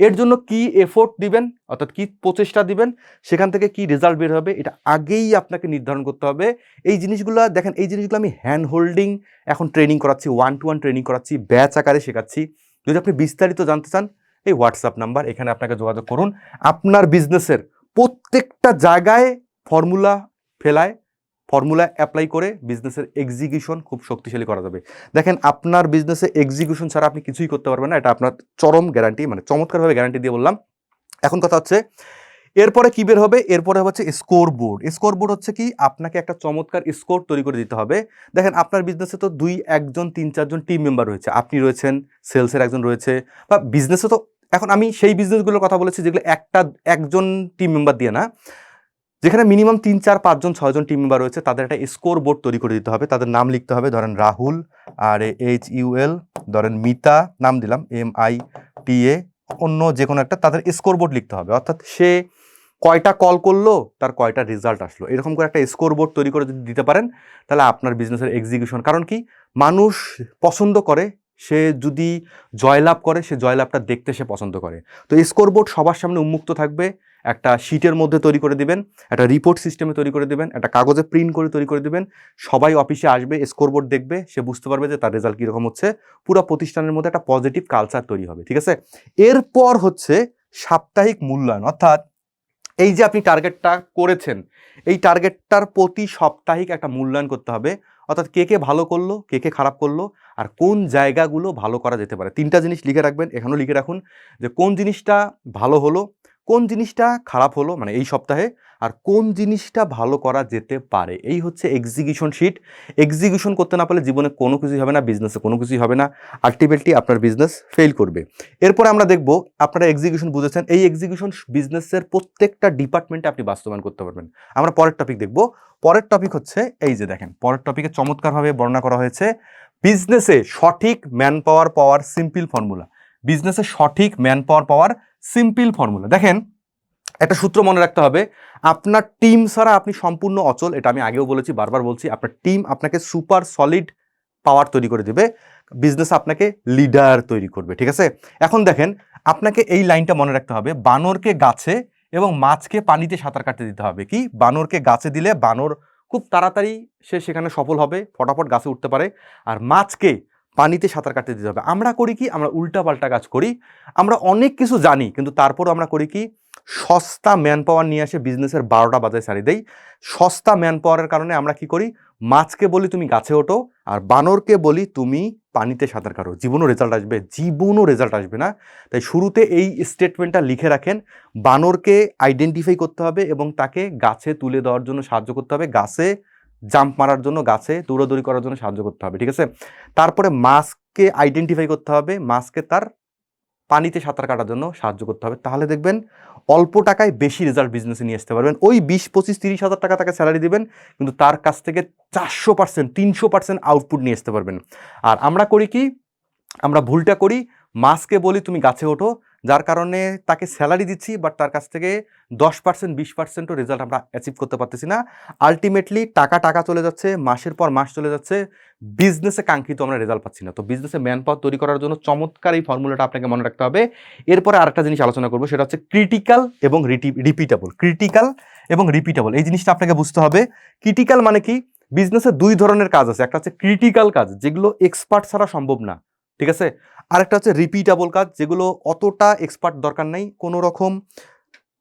এর জন্য কি এফোর্ট দিবেন, অর্থাৎ কি প্রচেষ্টা দিবেন, সেখান থেকে কি রেজাল্ট বের হবে, এটা আগেই আপনাকে নির্ধারণ করতে হবে। এই জিনিসগুলো, দেখেন, এই জিনিসগুলো আমি হ্যান্ড হোল্ডিং এখন ট্রেনিং করাচ্ছি ওয়ান টু ওয়ান ট্রেনিং করাচ্ছি ব্যাচ আকারে শেখাচ্ছি। যদি আপনি বিস্তারিত জানতে চান এই হোয়াটসঅ্যাপ নাম্বার এখানে আপনাকে যোগাযোগ করুন। আপনার বিজনেসের প্রত্যেকটা জায়গায় ফর্মুলা ফেলায় ফর্মুলা অ্যাপ্লাই করে বিজনেসের এক্সিকিউশন খুব শক্তিশালী করা যাবে। দেখেন, আপনার বিজনেসে এক্সিকিউশন ছাড়া আপনি কিছুই করতে পারবেন না, এটা আপনার চরম গ্যারান্টি মানে চমৎকারভাবে গ্যারান্টি দিয়ে বললাম। এখন কথা হচ্ছে, এরপরে কি বের হবে? এরপরে হচ্ছে স্কোর বোর্ড স্কোর বোর্ড হচ্ছে কি? আপনাকে একটা চমৎকার স্কোর তৈরি করে দিতে হবে। দেখেন, আপনার বিজনেসে তো দুই, একজন, তিন, চারজন টিম মেম্বার রয়েছে। আপনি রয়েছেন সেলসের একজন রয়েছে, বা বিজনেসে তো এখন আমি সেই বিজনেসগুলোর কথা বলেছি যেগুলো একটা, একজন টিম মেম্বার দিয়ে না। যেখানে মিনিমাম তিন, চার পাঁচজন ছয়জন টিম মেম্বার রয়েছে, তাদের একটা স্কোর বোর্ড তৈরি করে দিতে হবে। তাদের নাম লিখতে হবে, ধরেন রাহুল, আর এইচ ইউএল ধরেন মিতা, নাম দিলাম, এম আই টি এ, অন্য যে কোনো একটা, তাদের স্কোর বোর্ড লিখতে হবে। অর্থাৎ সে কয়টা কল করল, তার কয়টা রেজাল্ট আসলো। এরকম করে একটা স্কোর বোর্ড তৈরি করে যদি দিতে পারেন, তাহলে আপনার বিজনেসের এক্সিকিউশন কারণ কি? মানুষ পছন্দ করে সে যদি জয়লাভ করে, সে জয়লাভটা দেখতে সে পছন্দ করে। তো স্কোরবোর্ড সবার সামনে উন্মুক্ত থাকবে, একটা শিটের মধ্যে তৈরি করে দিবেন, একটা রিপোর্ট সিস্টেমে তৈরি করে দিবেন, একটা কাগজে প্রিন্ট করে তৈরি করে দিবেন, সবাই অফিসে আসবে স্কোর বোর্ড দেখবে, সে বুঝতে পারবে যে তার রেজাল্ট কীরকম হচ্ছে, পুরো প্রতিষ্ঠানের মধ্যে একটা পজিটিভ কালচার তৈরি হবে, ঠিক আছে? এরপর হচ্ছে সাপ্তাহিক মূল্যায়ন, অর্থাৎ এই যে আপনি টার্গেটটা করেছেন, এই টার্গেটটার প্রতি সাপ্তাহিক একটা মূল্যায়ন করতে হবে অর্থাৎ কে কে ভালো করল, কে কে খারাপ করল, আর কোন জায়গাগুলো ভালো করা যেতে পারে। তিনটা জিনিস লিখে রাখবেন, এখানেও লিখে রাখুন যে কোন জিনিসটা ভালো হলো, কোন জিনিসটা খারাপ হলো মানে এই সপ্তাহে আর কোন জিনিসটা ভালো করা যেতে পারে? এই হচ্ছে এক্সিকিউশন শিট এক্সিকিউশন করতে না পারলে জীবনে কোনো কিছুই হবে না বিজনেসে কোনো কিছুই হবে না। আলটিমেটলি আপনার বিজনেস ফেল করবে। এরপরে আমরা দেখব, আপনারা এক্সিকিউশন বুঝেছেন, এই এক্সিকিউশন বিজনেসের প্রত্যেকটা ডিপার্টমেন্টে আপনি বাস্তবায়ন করতে পারবেন। আমরা পরের টপিক দেখব। পরের টপিক হচ্ছে, এই যে দেখেন, পরের টপিকে চমৎকারভাবে বর্ণনা করা হয়েছে বিজনেসে সঠিক man power power simple formula বিজনেসে সঠিক man power power simple formula দেখেন একটা সূত্র মনে রাখতে হবে, আপনার টিম ছাড়া আপনি সম্পূর্ণ অচল, এটা আমি আগেও বলেছি, বারবার বলছি, আপনার টিম আপনাকে সুপার সলিড পাওয়ার তৈরি করে দেবে বিজনেস আপনাকে লিডার তৈরি করবে, ঠিক আছে? এখন দেখেন, আপনাকে এই লাইনটা মনে রাখতে হবে, বানরকে গাছে এবং মাছকে পানিতে সাঁতার কাটতে দিতে হবে, কি? বানরকে গাছে দিলে বানর খুব তাড়াতাড়ি সে সেখানে সফল হবে, ফটাফট গাছে উঠতে পারে, আর মাছকে পানিতে সাঁতার কাটতে দিতে হবে। আমরা করি কি? আমরা উল্টা পাল্টা কাজ করি, আমরা অনেক কিছু জানি, কিন্তু তারপরও আমরা করি কি? সস্তা ম্যান পাওয়ার নিয়ে আসে বিজনেসের বারোটা বাজায় সারি দেই। সস্তা ম্যান পাওয়ারের কারণে আমরা কি করি? মাছকে বলি তুমি গাছে ওঠো আর বানরকে বলি তুমি পানিতে সাঁতার কাটো। জীবনও রেজাল্ট আসবে, জীবনও রেজাল্ট আসবে না। তাই শুরুতে এই স্টেটমেন্টটা লিখে রাখেন, বানরকে আইডেন্টিফাই করতে হবে এবং তাকে গাছে তুলে দেওয়ার জন্য সাহায্য করতে হবে। গাছে জাম্প মারার জন্য, গাছে দৌড়াদৌড়ি করার জন্য সাহায্য করতে হবে, ঠিক আছে? তারপরে মাছকে আইডেন্টিফাই করতে হবে, মাছকে তার পানিতে সাঁতার কাটার জন্য সাহায্য করতে হবে। তাহলে দেখবেন অল্প টাকায় বেশি রেজাল্ট বিজনেসে নিয়ে আসতে পারবেন। ওই বিশ, পঁচিশ, তিরিশ হাজার টাকা তাকে স্যালারি দেবেন, কিন্তু তার কাছ থেকে চারশো পার্সেন্ট তিনশো পার্সেন্ট আউটপুট নিয়ে আসতে পারবেন। আর আমরা করি কি? আমরা ভুলটা করি মাছকে বলি তুমি গাছে ওঠো, যার কারণে তাকে স্যালারি দিচ্ছি বাট তার কাছ থেকে দশ পার্সেন্ট বিশ পার্সেন্টও রেজাল্ট আমরা অ্যাচিভ করতে পারতেছি না। আলটিমেটলি টাকা টাকা চলে যাচ্ছে, মাসের পর মাস চলে যাচ্ছে বিজনেসে কাঙ্ক্ষিত আমরা রেজাল্ট পাচ্ছি না। তো বিজনেসে ম্যান পাওয়ার তৈরি করার জন্য চমৎকার এই ফর্মুলাটা আপনাকে মনে রাখতে হবে। এরপরে আরেকটা জিনিস আলোচনা করব, সেটা হচ্ছে ক্রিটিক্যাল এবং রিপিটেবল ক্রিটিক্যাল এবং রিপিটেবল এই জিনিসটা আপনাকে বুঝতে হবে। ক্রিটিক্যাল মানে কি? বিজনেসে দুই ধরনের কাজ আছে। একটা হচ্ছে ক্রিটিক্যাল কাজ, যেগুলো এক্সপার্ট ছাড়া সম্ভব না। ঠিক আছে? আরেকটা হচ্ছে রিপিটেবল কাজ, যেগুলো অতটা এক্সপার্ট দরকার নেই। কোনো রকম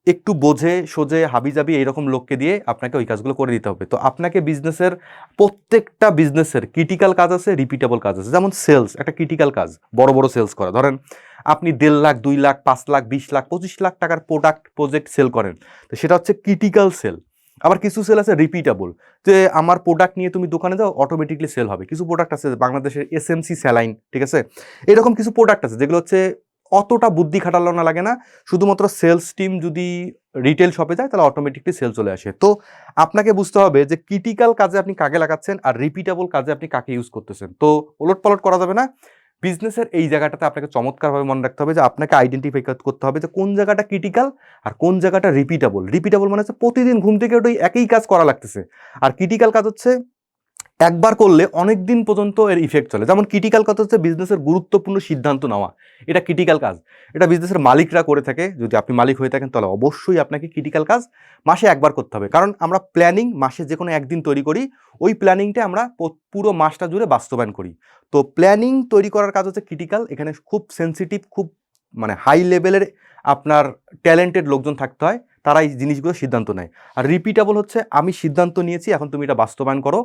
একটু বোঝে, সোজে, হাবিজাবি এইরকম লোককে দিয়ে আপনাকে ওই কাজগুলো করে দিতে হবে। তো আপনাকে বিজনেসের প্রত্যেকটা বিজনেসের ক্রিটিক্যাল কাজ আছে রিপিটেবল কাজ আছে। যেমন সেলস একটা ক্রিটিক্যাল কাজ, বড় বড় সেলস করা। ধরেন আপনি দেড় লাখ, দুই লাখ, পাঁচ লাখ, বিশ লাখ, পঁচিশ লাখ টাকার প্রোডাক্ট প্রজেক্ট সেল করেন। তো সেটা হচ্ছে ক্রিটিক্যাল সেল আবার কিছু সেল আছে রিপিটেবল যে আমার প্রোডাক্ট নিয়ে তুমি দোকানে যাও অটোমেটিকলি সেল হবে। কিছু প্রোডাক্ট আছে বাংলাদেশের এসএমসি স্যালাইন ঠিক আছে? এরকম কিছু প্রোডাক্ট আছে যেগুলো হচ্ছে অতটা বুদ্ধি খাটালো না লাগে না, শুধুমাত্র সেলস টিম যদি রিটেল শপে যায়, তাহলে অটোমেটিকলি সেল চলে আসে। তো আপনাকে বুঝতে হবে যে ক্রিটিক্যাল কাজে আপনি কাকে লাগাচ্ছেন আর রিপিটেবল কাজে আপনি কাকে ইউজ করতেছেন। তো ওলট পালট করা যাবে না। বিজনেসের এই জায়গাটাতে আপনাকে চমৎকারভাবে মনে রাখতে হবে যে আপনাকে আইডেন্টিফাই করতে হবে যে কোন জায়গাটা ক্রিটিক্যাল আর কোন জায়গাটা রিপিটেবল রিপিটেবল মানে হচ্ছে প্রতিদিন ঘুম থেকে ওটাই একই কাজ করা লাগতেছে। আর ক্রিটিক্যাল কাজ হচ্ছে একবার করলে অনেক দিন পর্যন্ত এর ইফেক্ট চলে। যেমন ক্রিটিক্যাল কথা হচ্ছে বিজনেসের গুরুত্বপূর্ণ সিদ্ধান্ত নেওয়া। এটা ক্রিটিক্যাল কাজ। এটা বিজনেসের মালিকরা করে থাকে। যদি আপনি মালিক হয়ে থাকেন, তাহলে অবশ্যই আপনাকে ক্রিটিক্যাল কাজ মাসে একবার করতে হবে। কারণ আমরা প্ল্যানিং মাসে যে কোনো একদিন তৈরি করি, ওই প্ল্যানিংটা আমরা পুরো মাসটা জুড়ে বাস্তবায়ন করি। তো প্ল্যানিং তৈরি করার কাজ হচ্ছে ক্রিটিক্যাল এখানে খুব সেন্সিটিভ খুব মানে হাই লেভেলের আপনার ট্যালেন্টেড লোকজন থাকতে হয়। তারা এই জিনিসগুলো সিদ্ধান্ত নেয়। আর রিপিটেবল হচ্ছে, আমি সিদ্ধান্ত নিয়েছি, এখন তুমি এটা বাস্তবায়ন করো।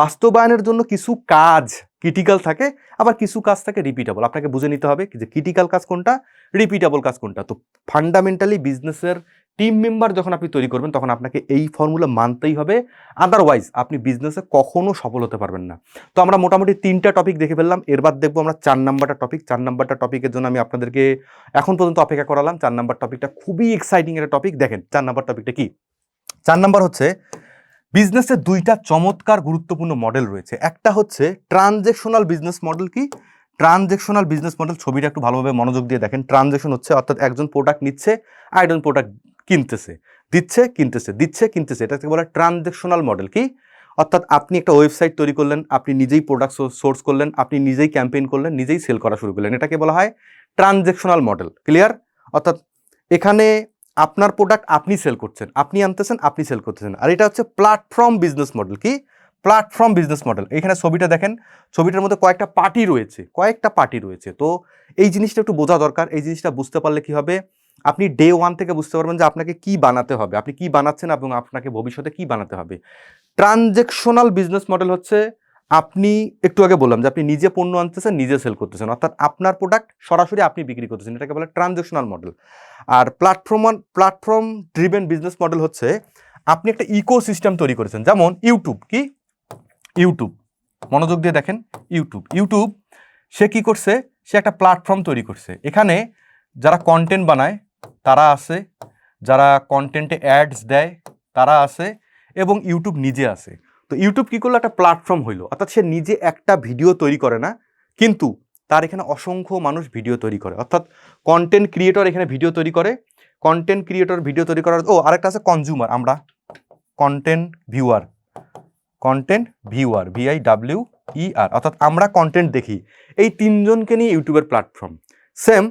বাস্তবায়নের জন্য কিছু কাজ ক্রিটিক্যাল থাকে, আবার কিছু কাজ থাকে রিপিটেবল আপনাকে বুঝে নিতে হবে যে ক্রিটিক্যাল কাজ কোনটা রিপিটেবল কাজ কোনটা। তো ফান্ডামেন্টালি বিজনেসের টিম মেম্বার যখন আপনি তৈরি করবেন, তখন আপনাকে এই ফর্মুলা মানতেই হবে। আদারওয়াইজ আপনি বিজনেসে কখনো সফল হতে পারবেন না। তো আমরা মোটামুটি তিনটা টপিক দেখে ফেললাম। এরবার দেখব আমরা চার নাম্বারটা টপিক চার নাম্বারটা টপিকের জন্য আমি আপনাদেরকে এখন পর্যন্ত অপেক্ষা করালাম। চার নাম্বার টপিকটা খুবই এক্সাইটিং একটা টপিক দেখেন, চার নাম্বার টপিকটা কি? চার নাম্বার হচ্ছে বিজনেসের দুইটা চমৎকার গুরুত্বপূর্ণ মডেল রয়েছে। একটা হচ্ছে ট্রানজেকশনাল বিজনেস মডেল কি? ট্রানজেকশনাল বিজনেস মডেল ছবিটা একটু ভালোভাবে মনোযোগ দিয়ে দেখেন। ট্রানজেকশন হচ্ছে, অর্থাৎ একজন প্রোডাক্ট নিচ্ছে আর একজন প্রোডাক্ট কিনতেছে। দিচ্ছে কিনতেছে দিচ্ছে, কিনতেছে। এটাকে বলে ট্রানজেকশনাল মডেল কি? অর্থাৎ আপনি একটা ওয়েবসাইট তৈরি করলেন, আপনি নিজেই প্রোডাক্ট সোর্স করলেন, আপনি নিজেই ক্যাম্পেইন করলেন, নিজেই সেল করা শুরু করলেন। এটাকে বলা হয় ট্রানজেকশনাল মডেল। ক্লিয়ার? অর্থাৎ এখানে আপনার প্রোডাক্ট আপনি সেল করছেন, আপনি আনতেছেন, আপনি সেল করতেছেন। আর এটা হচ্ছে প্ল্যাটফর্ম বিজনেস মডেল কি? প্ল্যাটফর্ম বিজনেস মডেল এখানে ছবিটা দেখেন, ছবিটার মধ্যে কয়েকটা পার্টি রয়েছে, কয়েকটা পার্টি রয়েছে। তো এই জিনিসটা একটু বোঝা দরকার, এই জিনিসটা বুঝতে পারলে কি হবে? আপনি ডে ওয়ান থেকে বুঝতে পারবেন যে আপনাকে কি বানাতে হবে। আপনি কি বানাচ্ছেন এবং আপনাকে ভবিষ্যতে কি বানাতে হবে। ট্রানজেকশনাল বিজনেস মডেল হচ্ছে, আপনি একটু আগে বললাম যে আপনি নিজে পণ্য আনতেছেন, নিজে সেল করতেছেন। অর্থাৎ আপনার প্রোডাক্ট সরাসরি আপনি বিক্রি করতেছেন। এটাকে বলে ট্রানজেকশনাল মডেল আর platform platform driven business model হচ্ছে, আপনি একটা ইকো সিস্টেম তৈরি করেছেন। যেমন ইউটিউব কি? ইউটিউব। মনোযোগ দিয়ে দেখেন, ইউটিউব। ইউটিউব, সে কি করছে? সে একটা প্ল্যাটফর্ম তৈরি করছে। এখানে যারা কন্টেন্ট বানায়, তারা আছে। যারা কন্টেন্টে অ্যাডস দেয়, তারা আছে এবং ইউটিউব নিজে আছে। তো ইউটিউব কী করল? একটা প্ল্যাটফর্ম হইল। অর্থাৎ সে নিজে একটা ভিডিও তৈরি করে না, কিন্তু তার এখানে অসংখ্য মানুষ ভিডিও তৈরি করে। অর্থাৎ কন্টেন্ট ক্রিয়েটর এখানে ভিডিও তৈরি করে। কন্টেন্ট ক্রিয়েটর ভিডিও তৈরি করার ও, আরেকটা আছে কনজিউমার আমরা content viewer content viewer V I W E R অর্থাৎ আমরা কন্টেন্ট দেখি। এই তিনজনকে নিয়ে ইউটিউবের প্ল্যাটফর্ম সেম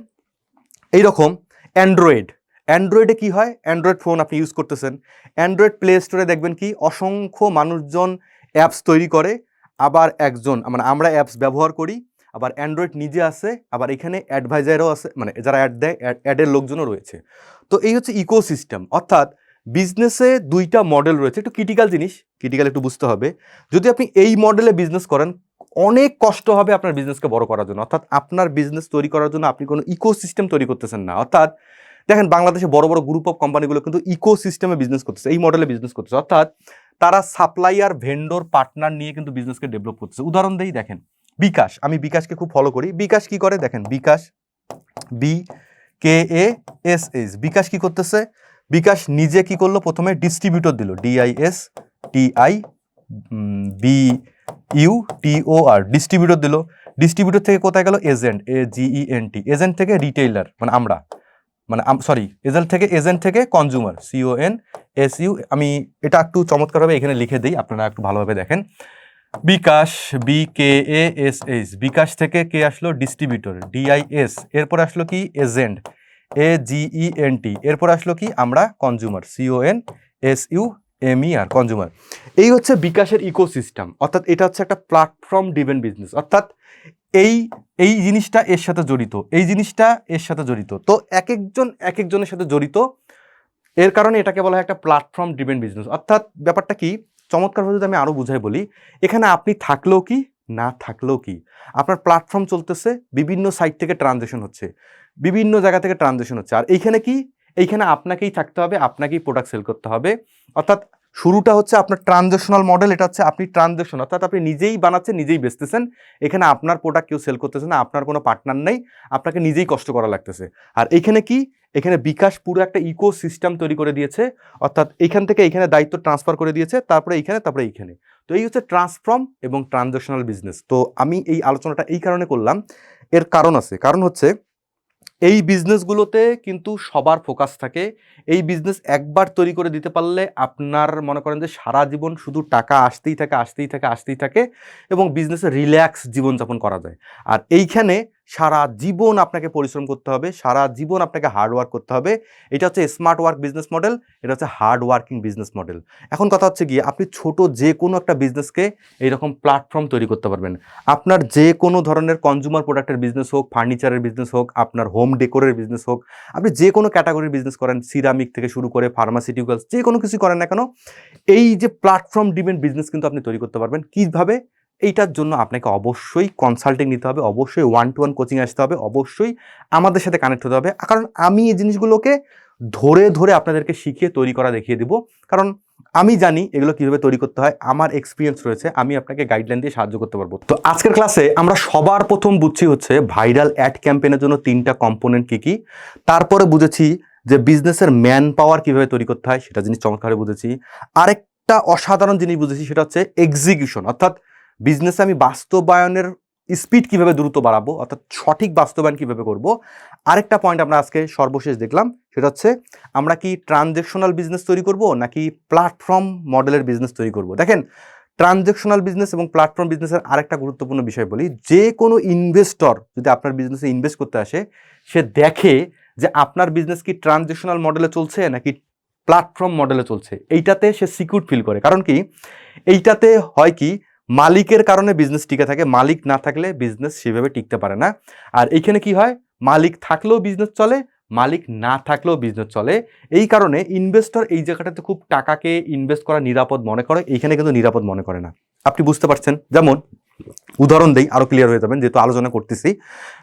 এইরকম অ্যান্ড্রয়েড অ্যান্ড্রয়েডে কি হয়? অ্যান্ড্রয়েড ফোন আপনি ইউজ করতেছেন। অ্যান্ড্রয়েড প্লে স্টোরে দেখবেন কি অসংখ্য মানুষজন অ্যাপস তৈরি করে, আবার একজন মানে আমরা অ্যাপস ব্যবহার করি, আবার অ্যান্ড্রয়েড নিজে আছে, আবার এখানে অ্যাডভাইজারও আছে মানে যারা অ্যাড দেয় অ্যাডের লোকজনও রয়েছে। তো এই হচ্ছে ইকোসিস্টেম অর্থাৎ বিজনেসে দুইটা মডেল রয়েছে। একটু ক্রিটিক্যাল জিনিস ক্রিটিক্যাল একটু বুঝতে হবে। যদি আপনি এই মডেলে বিজনেস করেন, অনেক কষ্ট হবে আপনার বিজনেসকে বড় করার জন্য। অর্থাৎ আপনার বিজনেস তৈরি করার জন্য আপনি কোনো ইকোসিস্টেম তৈরি করতেছেন না। অর্থাৎ দেখেন, বাংলাদেশে বড় বড় গ্রুপ অফ কোম্পানিগুলো কিন্তু ইকোসিস্টেমে বিজনেস করতেছে, এই মডেলে বিজনেস করতেছে। অর্থাৎ তারা সাপ্লাইয়ার ভেন্ডর পার্টনার নিয়ে কিন্তু বিজনেসকে ডেভেলপ করতেছে। উদাহরণ দেই, দেখেন, বিকাশ। আমি বিকাশকে খুব ফলো করি। বিকাশ কি করে? দেখেন, bKash B K A S S bKash কি করতেছে? বিকাশ নিজে কি করল? প্রথমে ডিস্ট্রিবিউটর দিল। D I S T I B U T O R distributor দিল। ডিস্ট্রিবিউটর থেকে কোথায় গেল? Agent A G E N T agent থেকে রিটেইলার মানে আমরা। মানে সরি এজেন্ট থেকে এজেন্ট থেকে consumer C O N S U আমি এটা একটু চমৎকারভাবে এখানে লিখে দিই, আপনারা একটু ভালোভাবে দেখেন। BKash B K A S H bKash থেকে কে আসলো? ডিস্ট্রিবিউটর ডিআইএস এরপর আসলো কি? Agent A G E N T এরপর আসলো কি? আমরা consumer C O N S U M E R consumer এই হচ্ছে বিকাশের ইকোসিস্টেম অর্থাৎ এটা হচ্ছে একটা প্ল্যাটফর্ম ডিভেন বিজনেস অর্থাৎ এই এই জিনিসটা এর সাথে জড়িত, এই জিনিসটা এর সাথে জড়িত। তো এক একজন এক একজনের সাথে জড়িত, এর কারণে এটাকে বলা হয় একটা প্ল্যাটফর্ম ডিভেন বিজনেস অর্থাৎ ব্যাপারটা কি? চমৎকারভাবে যদি আমি আরও বুঝাই বলি, এখানে আপনি থাকলেও কি? না থাকলেও কি? আপনার প্ল্যাটফর্ম চলতেছে, বিভিন্ন সাইট থেকে ট্রানজেকশন হচ্ছে। বিভিন্ন জায়গা থেকে ট্রানজেকশন হচ্ছে। আর এইখানে কি? এইখানে আপনাকেই থাকতে হবে, আপনাকেই প্রোডাক্ট সেল করতে হবে। অর্থাৎ শুরুটা হচ্ছে আপনার ট্রানজেকশনাল মডেল এটা হচ্ছে আপনি ট্রানজেকশন অর্থাৎ আপনি নিজেই বানাচ্ছেন, নিজেই বেচতেছেন। এখানে আপনার প্রোডাক্ট কেউ সেল করতেছে না, আপনার কোনো পার্টনার নেই, আপনাকে নিজেই কষ্ট করা লাগতেছে। আর এইখানে কি? এখানে বিকাশ পুরো একটা ইকো সিস্টেম তৈরি করে দিয়েছে। অর্থাৎ এখান থেকে এইখানে দায়িত্ব ট্রান্সফার করে দিয়েছে, তারপরে এইখানে তারপরে এইখানে। তো এই হচ্ছে ট্রান্সফর্ম এবং ট্রানজেকশনাল বিজনেস তো আমি এই আলোচনাটা এই কারণে করলাম। এর কারণ আছে। কারণ হচ্ছে এই বিজনেসগুলোতে কিন্তু সবার ফোকাস থাকে। এই বিজনেস একবার তৈরি করে দিতে পারলে আপনার মনে করেন যে সারা জীবন শুধু টাকা আসতেই থাকে আসতেই থাকে আসতেই থাকে এবং বিজনেসে রিল্যাক্স জীবনযাপন করা যায়। আর এইখানে সারা জীবন আপনাকে পরিশ্রম করতে হবে, সারা জীবন আপনাকে হার্ড ওয়ার্ক করতে হবে। এটা হচ্ছে স্মার্ট ওয়ার্ক বিজনেস মডেল এটা হচ্ছে হার্ড ওয়ার্কিং বিজনেস মডেল এখন কথা হচ্ছে গিয়ে, আপনি ছোট যে কোনো একটা বিজনেসকে এইরকম প্ল্যাটফর্ম তৈরি করতে পারবেন। আপনার যে কোনো ধরনের কনজিউমার প্রোডাক্টের বিজনেস হোক ফার্নিচারের বিজনেস হোক, আপনার হোম ডেকোরের বিজনেস হোক, আপনি যে কোনো ক্যাটাগরির বিজনেস করেন সিরামিক থেকে শুরু করে ফার্মাসিউটিক্যালস যে কোনো কিছু করেন না কেন, এই যে প্ল্যাটফর্ম ডিপেন্ড বিজনেস কিন্তু আপনি তৈরি করতে পারবেন। কীভাবে? এইটার জন্য আপনাকে অবশ্যই কনসাল্টিং নিতে হবে, অবশ্যই ওয়ান টু ওয়ান কোচিং আসতে হবে, অবশ্যই আমাদের সাথে কানেক্ট হতে হবে। কারণ আমি এই জিনিসগুলোকে ধরে ধরে আপনাদেরকে শিখিয়ে তৈরি করা দেখিয়ে দিব। কারণ আমি জানি এগুলো কীভাবে তৈরি করতে হয়, আমার এক্সপিরিয়েন্স রয়েছে, আমি আপনাকে গাইডলাইন দিয়ে সাহায্য করতে পারব। তো আজকের ক্লাসে আমরা সবার প্রথম বুঝছি হচ্ছে ভাইরাল অ্যাড ক্যাম্পেনের জন্য তিনটা কম্পোনেন্ট কী কী। তারপরে বুঝেছি যে বিজনেসের ম্যান পাওয়ার কীভাবে তৈরি করতে হয়, সেটা জিনিস চমৎকারে বুঝেছি। আরেকটা অসাধারণ জিনিস বুঝেছি, সেটা হচ্ছে এক্সিকিউশন অর্থাৎ বিজনেসে আমি বাস্তবায়নের স্পিড কীভাবে দ্রুত বাড়াবো, অর্থাৎ সঠিক বাস্তবায়ন কীভাবে করব, আরেকটা পয়েন্ট আমরা আজকে সর্বশেষ দেখলাম, সেটা হচ্ছে আমরা কি ট্রানজেকশনাল বিজনেস তৈরি করব, নাকি প্ল্যাটফর্ম মডেলের বিজনেস তৈরি করব? দেখেন ট্রানজেকশনাল বিজনেস এবং প্ল্যাটফর্ম বিজনেসের আরেকটা গুরুত্বপূর্ণ বিষয় বলি, যে কোনো ইনভেস্টর যদি আপনার বিজনেসে ইনভেস্ট করতে আসে, সে দেখে যে আপনার বিজনেস কি ট্রানজেকশনাল মডেলে চলছে, নাকি প্ল্যাটফর্ম মডেলে চলছে, এইটাতে সে সিকিউর ফিল করে। কারণ কি? এইটাতে হয় কি মালিকের কারণে বিজনেস টিকে থাকে, মালিক না থাকলে বিজনেস সেভাবে টিকতে পারে না। আর এইখানে কি হয়? মালিক থাকলেও বিজনেস চলে, মালিক না থাকলেও বিজনেস চলে। এই কারণে ইনভেস্টর এই জায়গাটাতে খুব টাকাকে ইনভেস্ট করা নিরাপদ মনে করে, এইখানে কিন্তু নিরাপদ মনে করে না। আপনি বুঝতে পারছেন? যেমন, উদাহরণ দেই আরও ক্লিয়ার হয়ে যাবেন, যেহেতু আলোচনা করতেছি।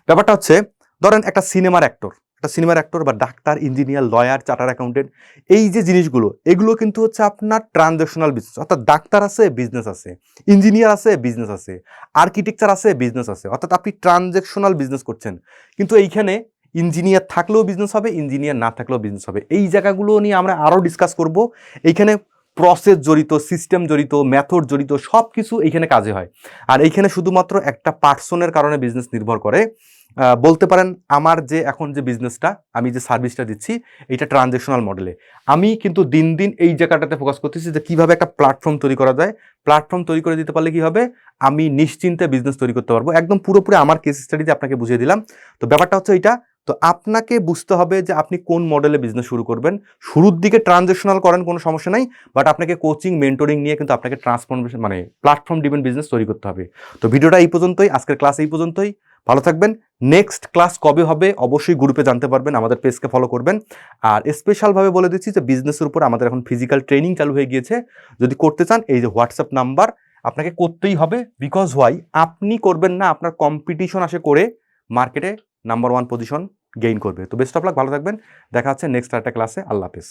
ব্যাপারটা হচ্ছে, ধরেন একটা সিনেমার অ্যাক্টর একটা সিনেমার অ্যাক্টর বা doctor engineer lawyer charter accountant এই যে জিনিসগুলো, এগুলো কিন্তু হচ্ছে আপনার ট্রানজ্যাকশনাল বিজনেস অর্থাৎ ডাক্তার আছে বিজনেস আছে ইঞ্জিনিয়ার আছে বিজনেস আছে আর্কিটেকচার আছে বিজনেস আছে, অর্থাৎ আপনি ট্রানজ্যাকশনাল বিজনেস করছেন। কিন্তু এইখানে ইঞ্জিনিয়ার থাকলেও বিজনেস হবে ইঞ্জিনিয়ার না থাকলেও বিজনেস হবে। এই জায়গাগুলো নিয়ে আমরা আরও ডিসকাস করব। এইখানে প্রসেস জড়িত সিস্টেম জড়িত মেথড জড়িত সব কিছু এইখানে কাজে হয়। আর এইখানে শুধুমাত্র একটা পার্সনের কারণে বিজনেস নির্ভর করে। বলতে পারেন আমার যে এখন যে বিজনেসটা আমি যে সার্ভিসটা দিচ্ছি, এটা ট্রানজেকশনাল মডেলে আমি কিন্তু দিন দিন এই জায়গাটাতে ফোকাস করতেছি যে কীভাবে একটা প্ল্যাটফর্ম তৈরি করা যায়। প্ল্যাটফর্ম তৈরি করে দিতে পারলে কি হবে? আমি নিশ্চিন্তে বিজনেস তৈরি করতে পারব। একদম পুরোপুরি আমার কেস স্টাডিতে আপনাকে বুঝিয়ে দিলাম। তো ব্যাপারটা হচ্ছে এটা, তো আপনাকে বুঝতে হবে যে আপনি কোন মডেলে বিজনেস শুরু করবেন। শুরুর দিকে ট্রানজেকশনাল করেন কোনো সমস্যা নাই বাট আপনাকে কোচিং মেন্টরিং নিয়ে কিন্তু আপনাকে ট্রান্সফরমেশন মানে প্ল্যাটফর্ম ডিপেন্ড বিজনেস তৈরি করতে হবে। তো ভিডিওটা এই পর্যন্তই, আজকের ক্লাস এই পর্যন্তই। ভালো থাকবেন। নেক্সট ক্লাস কবে হবে? অবশ্যই গ্রুপে জানতে পারবেন, আমাদের পেজকে ফলো করবেন। আর স্পেশালভাবে বলে দিচ্ছি যে বিজনেসের উপর আমাদের এখন ফিজিক্যাল ট্রেনিং চালু হয়ে গিয়েছে। যদি করতে চান, এই যে হোয়াটসঅ্যাপ নাম্বার আপনাকে করতেই হবে। বিকজ হোয়াই আপনি করবেন না, আপনার কম্পিটিশন আসে করে মার্কেটে নাম্বার ওয়ান পজিশন গেইন করবে। তো বেস্ট অফ লাক ভালো থাকবেন। দেখা হচ্ছে নেক্সট একটা ক্লাসে আল্লাহ হাফেজ।